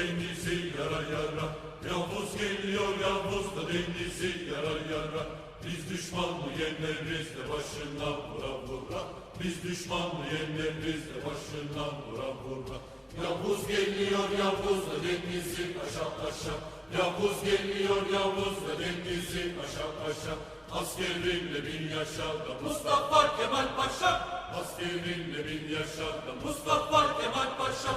denizi yara yara. Yavuz geliyor Yavuz da denizi yara yara. Biz düşmanlı yeneriz de başından vura vura. Biz düşmanlı yeneriz de başından vura vura. Yavuz geliyor Yavuz da denizi aşa aşa Yavuz geliyor Yavuz da denizi aşa aşa Askerimle bin yaşa da Mustafa Kemal Paşa. Askerinle bin yaşa da Mustafa Kemal Paşa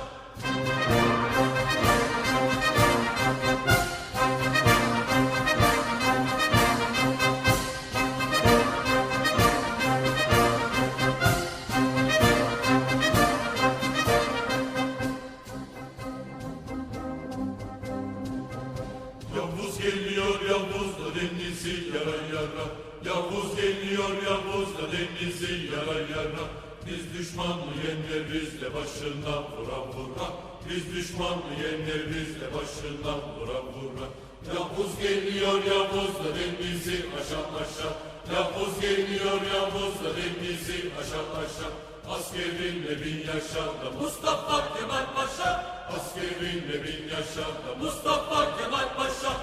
geliyor Yavuz da denizi yara yara Yavuz geliyor Yavuz da denizi yara yara Biz düşmanı yeneriz de başına vura vura Biz düşmanı yeneriz de başına vura vura Yavuz geliyor Yavuz da denizi aşağı aşağı. Yavuz geliyor Yavuz da denizi aşağı aşağı. Askerinle bin yaşa da Mustafa Kemal Paşa. Askerinle bin yaşa da Mustafa Kemal Paşa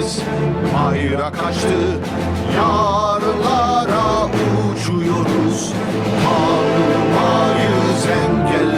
biz Hayra kaçtı. Yarlara uçuyoruz. Almayız engel.